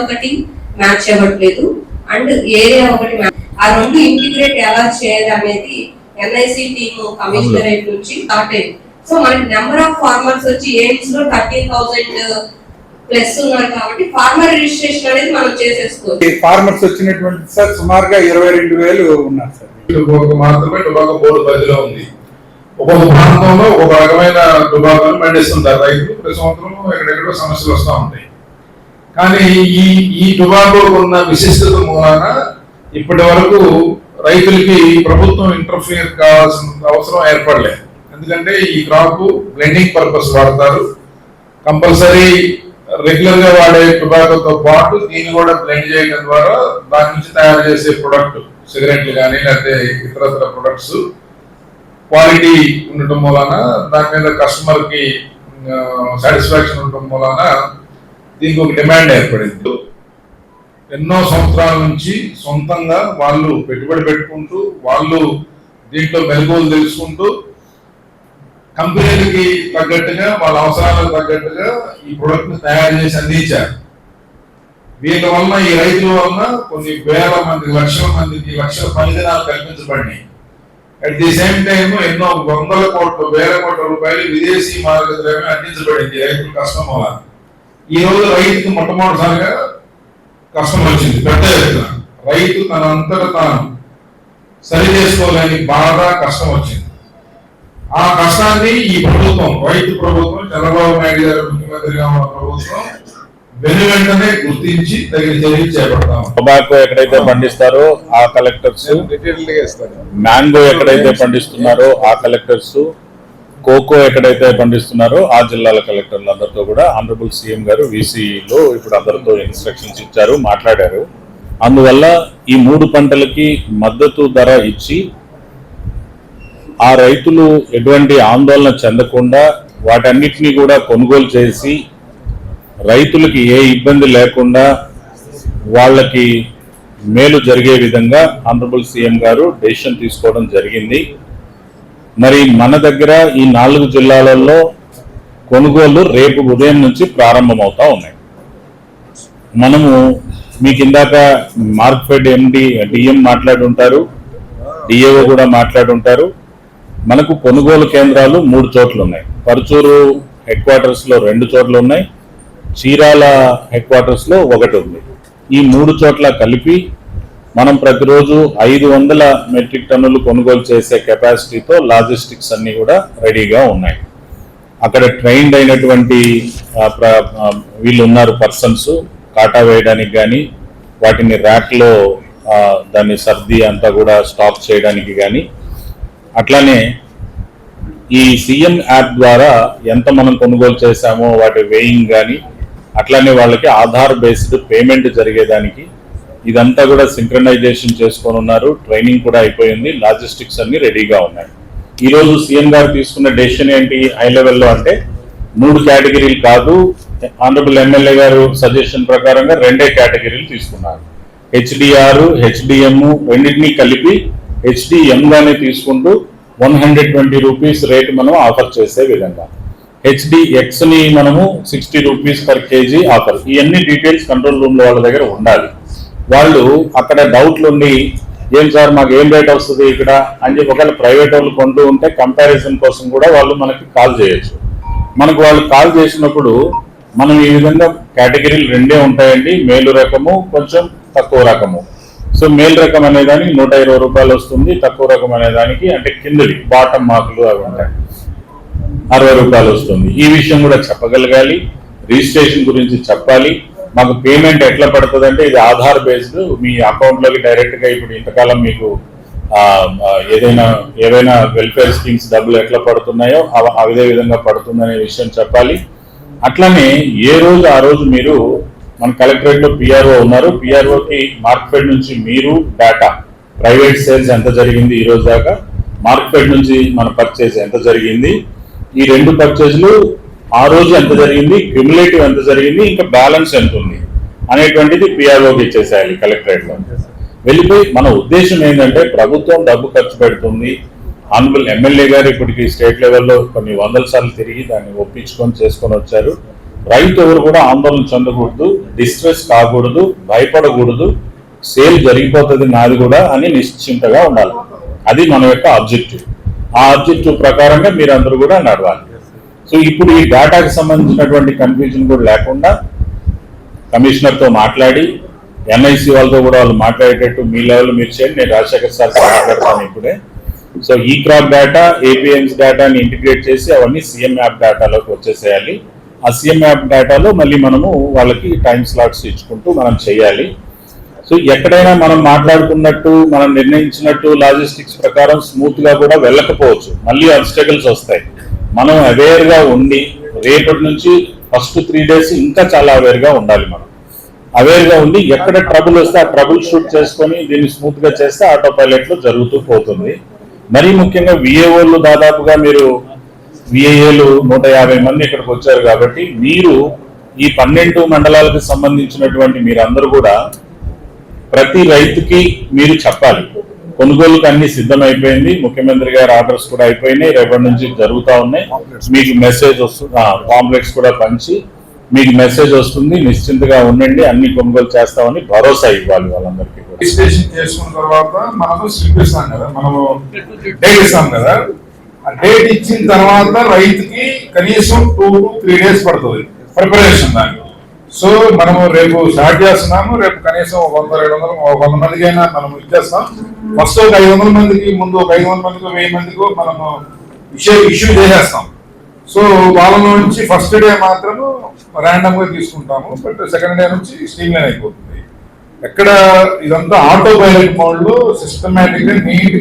ఒకటి మ్యాచ్ అవ్వట్లేదు. And area ఒకటి ఆ రెండు ఇంటిగ్రేట్ ఎలా చేయాలి అనేది ఎన్ఐసి టీమ్ కమిషనరేట్ నుంచి స్టార్ట్ అయింది సో మనకి నెంబర్ ఆఫ్ ఫార్మర్స్ వచ్చి ఎయిమ్స్లో థర్టీన్ థౌసండ్ ప్లస్ ఉన్నారు కాబట్టి ఫార్మర్ రిజిస్ట్రేషన్ అనేది మనం చేసేసుకోవచ్చు. ఫార్మర్స్ వచ్చినటువంటి సార్ సుమారుగా ఇరవై రెండు వేలు ఉన్నారు సార్. మాత్రమే టొబాకో బోర్డు పరిధిలో ఉంది. ఒక్కొక్క ప్రాంతంలో ఒక రకమైన టొబాకోని పండిస్తుంటారు రైతులు. ప్రతి సంవత్సరం ఎక్కడెక్కడో సమస్యలు వస్తూ ఉంటాయి. కానీ ఈ ఈ టొబాకో ఉన్న విశిష్టత మూలాన ఇప్పటి వరకు రైతులకి ప్రభుత్వం ఇంటర్ఫియర్ కావాల్సిన అవసరం ఏర్పడలేదు. ఎందుకంటే ఈ క్రాప్ బ్లెండింగ్ పర్పస్ వాడతారు. కంపల్సరీ రెగ్యులర్గా వాడే టొబాకోతో పాటు దీన్ని కూడా బ్లెండ్ చేయడం ద్వారా దాని నుంచి తయారు చేసే ప్రొడక్ట్ సిగరెట్లు కానీ లేకపోతే ఇతరత్ర ప్రొడక్ట్స్ క్వాలిటీ ఉండటం మూలాన దాని మీద కస్టమర్కి సాటిస్ఫాక్షన్ ఉండటం మూలాన దీనికి ఒక డిమాండ్ ఏర్పడింది. ఎన్నో సంవత్సరాల నుంచి సొంతంగా వాళ్ళు పెట్టుబడి పెట్టుకుంటూ వాళ్ళు దీంట్లో మెరుగులు తెలుసుకుంటూ కంపెనీలకి తగ్గట్టుగా వాళ్ళ అవసరాలకు తగ్గట్టుగా ఈ ప్రొడక్ట్ని తయారు చేసి అందించారు. వీళ్ళ వలన ఈ రైతుల వలన కొన్ని వేల మంది లక్షల మందికి లక్షల పనిదినాలు కల్పించబడినాయి. అట్ ది సేమ్ టైం ఎన్నో వందల కోట్ల వేల కోట్ల రూపాయలు విదేశీ మార్గ ద్రవ్యం అందించబడింది రైతులు కష్టం వల్ల ఈ రోజు రైతుకు మొట్టమొదటిసారిగా కష్టం వచ్చింది పెద్ద ఎత్తున. రైతు తన అంతట తాను సరి చేసుకోలేని బాధ కష్టం వచ్చింది. ఆ కష్టాన్ని ఈ ప్రభుత్వం రైతు ప్రభుత్వం చంద్రబాబు నాయుడు గారు ముఖ్యమంత్రిగా ఉన్న ప్రభుత్వం వెంటనే గుర్తించి తగిన చర్యలు చేపడతాం. టొబాకో ఎక్కడైతే పండిస్తారో ఆ కలెక్టర్స్ మ్యాంగో ఎక్కడైతే పండిస్తున్నారో ఆ కలెక్టర్స్ కోకో ఎక్కడైతే పండిస్తున్నారో ఆ జిల్లాల కలెక్టర్లు అందరితో కూడా ఆనరబుల్ సీఎం గారు వీసీలో ఇప్పుడు అందరితో ఇన్స్ట్రక్షన్స్ ఇచ్చారు మాట్లాడారు. అందువల్ల ఈ మూడు పంటలకి మద్దతు ధర ఇచ్చి ఆ రైతులు ఎటువంటి ఆందోళన చెందకుండా వాటన్నిటిని కూడా కొనుగోలు చేసి రైతులకి ఏ ఇబ్బంది లేకుండా వాళ్ళకి మేలు జరిగే విధంగా ఆనరబుల్ సీఎం గారు డెసిషన్ తీసుకోవడం జరిగింది. మరి మన దగ్గర ఈ నాలుగు జిల్లాలలో కొనుగోలు రేపు ఉదయం నుంచి ప్రారంభమవుతా ఉన్నాయి. మనము మీకు ఇందాక మార్క్ఫెడ్ ఎండి డిఎం మాట్లాడుంటారు డిఏఓ కూడా మాట్లాడుంటారు మనకు కొనుగోలు కేంద్రాలు మూడు చోట్ల ఉన్నాయి పరుచూరు హెడ్ క్వార్టర్స్లో రెండు చోట్ల ఉన్నాయి చీరాల హెడ్ క్వార్టర్స్లో ఒకటి ఉంది. ఈ మూడు చోట్ల కలిపి మనం ప్రతిరోజు ఐదు వందల మెట్రిక్ టన్నులు కొనుగోలు చేసే కెపాసిటీతో లాజిస్టిక్స్ అన్నీ కూడా రెడీగా ఉన్నాయి. అక్కడ ట్రైన్డ్ అయినటువంటి వీళ్ళు ఉన్నారు పర్సన్స్ కాటా వేయడానికి కానీ వాటిని ర్యాక్లో దాన్ని సర్ది అంతా కూడా స్టాక్ చేయడానికి కానీ అట్లానే ఈ సీఎం యాప్ ద్వారా ఎంత మనం కొనుగోలు చేశామో వాటి వేయింగ్ కానీ అట్లానే వాళ్ళకి ఆధార్ బేస్డ్ పేమెంట్ జరిగేదానికి ఇదంతా కూడా సింక్రనైజేషన్ చేసుకొని ఉన్నారు. ట్రైనింగ్ కూడా అయిపోయింది. లాజిస్టిక్స్ అన్ని రెడీగా ఉన్నాయి. ఈ రోజు సీఎం గారు తీసుకున్న డెసిషన్ ఏంటి? హై లెవెల్లో అంటే మూడు కేటగిరీలు కాదు ఆనరబుల్ ఎమ్మెల్యే గారు సజెషన్ ప్రకారంగా రెండే కేటగిరీలు తీసుకున్నారు. హెచ్డిఆర్ హెచ్డిఎం రెండింటినీ కలిపి హెచ్డిఎం గానే తీసుకుంటూ one hundred twenty rupees rate మనం ఆఫర్ చేసే విధంగా. హెచ్డిఎక్స్ని మనము sixty rupees per KG offer. ఇవన్నీ డీటెయిల్స్ కంట్రోల్ రూమ్లో వాళ్ళ దగ్గర ఉండాలి. వాళ్ళు అక్కడ డౌట్లు ఉండి ఏం సార్ మాకు ఏం రేట్ వస్తుంది ఇక్కడ? అని చెప్పి ఒకవేళ ప్రైవేట్ వాళ్ళు కొంటూ ఉంటే కంపారిజన్ కోసం కూడా వాళ్ళు మనకి కాల్ చేయొచ్చు. మనకు వాళ్ళు కాల్ చేసినప్పుడు మనం ఈ విధంగా కేటగిరీలు రెండే ఉంటాయండి. మేలు రకము కొంచెం తక్కువ రకము. సో మేల్ రకం అనేదానికి నూట ఇరవై రూపాయలు వస్తుంది. తక్కువ రకం అనేదానికి అంటే కిందది బాటం మార్కులు అవి ఉంటాయి. అరవై రూపాయలు వస్తుంది. ఈ విషయం కూడా చెప్పగలగాలి. రిజిస్ట్రేషన్ గురించి చెప్పాలి. మాకు పేమెంట్ ఎట్లా పడుతుంది అంటే ఇది ఆధార్ బేస్డ్. మీ అకౌంట్లోకి డైరెక్ట్గా ఇప్పుడు ఇంతకాలం మీకు ఏదైనా ఏవైనా వెల్ఫేర్ స్కీమ్స్ డబ్బులు ఎట్లా పడుతున్నాయో అదే విధంగా పడుతుందనే విషయం చెప్పాలి. అట్లనే ఏ రోజు ఆ రోజు మీరు మన కలెక్టరేట్లో పిఆర్ఓ ఉన్నారు. పిఆర్ఓకి మార్క్ఫెడ్ నుంచి మీరు డేటా ప్రైవేట్ సేల్స్ ఎంత జరిగింది ఈ రోజు దాకా? మార్క్ఫెడ్ నుంచి మన పర్చేజ్ ఎంత జరిగింది? ఈ రెండు పర్చేజ్లు ఆ రోజు ఎంత జరిగింది? క్యుములేటివ్ ఎంత జరిగింది? ఇంకా బ్యాలెన్స్ ఎంత ఉంది? అనేటువంటిది పిఆర్ఓకి ఇచ్చేసేయాలి కలెక్టరేట్లో. వెళ్ళిపోయి మన ఉద్దేశం ఏంటంటే ప్రభుత్వం డబ్బు ఖర్చు పెడుతుంది. ఆనరబుల్ ఎమ్మెల్యే గారు ఇప్పటికి స్టేట్ లెవెల్లో కొన్ని వందల సార్లు తిరిగి దాన్ని ఒప్పించుకొని చేసుకొని వచ్చారు. రైతు ఎవరు కూడా ఆందోళన చెందకూడదు డిస్ట్రెస్ కాకూడదు భయపడకూడదు. సేల్ జరిగిపోతుంది నాది కూడా అని నిశ్చింతగా ఉండాలి. అది మన యొక్క ఆబ్జెక్టివ్ ఆ ఆబ్జెక్టివ్ ప్రకారంగా మీరు అందరూ కూడా నడవాలి. సో ఇప్పుడు ఈ డేటాకి సంబంధించినటువంటి కన్ఫ్యూజన్ కూడా లేకుండా కమిషనర్తో మాట్లాడి ఎన్ఐసి వాళ్ళతో కూడా వాళ్ళు మాట్లాడేటట్టు మీ లెవెల్ మీరు చేయండి నేను రాజశేఖర్ సార్ మాట్లాడతాను ఇప్పుడే. సో ఈ క్రాప్ డేటా ఏపీఎంస్ డేటాని ఇంటిగ్రేట్ చేసి అవన్నీ సీఎం యాప్ డేటాలోకి వచ్చేసేయాలి. ఆ సీఎం యాప్ డేటాలో మళ్ళీ మనము వాళ్ళకి టైం స్లాట్స్ ఇచ్చుకుంటూ మనం చేయాలి. సో ఎక్కడైనా మనం మాట్లాడుకున్నట్టు మనం నిర్ణయించినట్టు లాజిస్టిక్స్ ప్రకారం స్మూత్గా కూడా వెళ్ళకపోవచ్చు. మళ్ళీ అబ్స్టకల్స్ వస్తాయి. మనం అవేర్గా ఉండి రేపటి నుంచి ఫస్ట్ త్రీ డేస్ ఇంకా చాలా అవేర్గా ఉండాలి మనం. అవేర్గా ఉండి ఎక్కడ ట్రబుల్ వస్తే ఆ ట్రబుల్ షూట్ చేసుకొని దీన్ని స్మూత్గా చేస్తే ఆటో పైలట్లో జరుగుతూ పోతుంది. మరీ ముఖ్యంగా విఏఓలు దాదాపుగా మీరు విఏఏలు నూట యాభై మంది ఇక్కడికి వచ్చారు కాబట్టి మీరు ఈ పన్నెండు మండలాలకు సంబంధించినటువంటి మీరందరూ కూడా ప్రతి రైతుకి మీరు చెప్పాలి. కొనుగోలుకు అన్ని సిద్ధమైపోయింది. ముఖ్యమంత్రి గారి ఆర్డర్స్ కూడా అయిపోయినాయి. రేపటి నుంచి జరుగుతా ఉన్నాయి. మీకు మెసేజ్ వస్తుంది కాంప్లెక్స్ కూడా పంచి మీకు మెసేజ్ వస్తుంది. నిశ్చింతగా ఉండండి. అన్ని కొనుగోలు చేస్తామని భరోసా ఇవ్వాలి వాళ్ళందరికీ రిజిస్ట్రేషన్ చేసుకున్న తర్వాత మనము స్లిప్ ఇస్తాం కదా మనము డేట్ ఇస్తాం కదా. ఆ డేట్ ఇచ్చిన తర్వాత రైతుకి కనీసం టూ టు త్రీ డేస్ పడుతుంది. ప్రిపరేషన్ దానికి. సో మనము రేపు స్టార్ట్ చేస్తున్నాము. రేపు కనీసం ఒక వంద రెండు వందలు ఒక వంద మందికి అయినా మనం ఇచ్చేస్తాం. ఫస్ట్ ఒక ఐదు వందల మందికి ముందు ఒక ఐదు వందల మందికి వెయ్యి మందికి మనము ఇష్యూ ఇష్యూ చేసేస్తాం. సో వాళ్ళ నుంచి ఫస్ట్ డే మాత్రము ర్యాండమ్గా తీసుకుంటాము. బట్ సెకండ్ డే నుంచి స్ట్రీమ్ లైన్ అయిపోతుంది. ఎక్కడ ఇదంతా ఆటో పైలట్ మోడ్లో సిస్టమేటిక్గా నీట్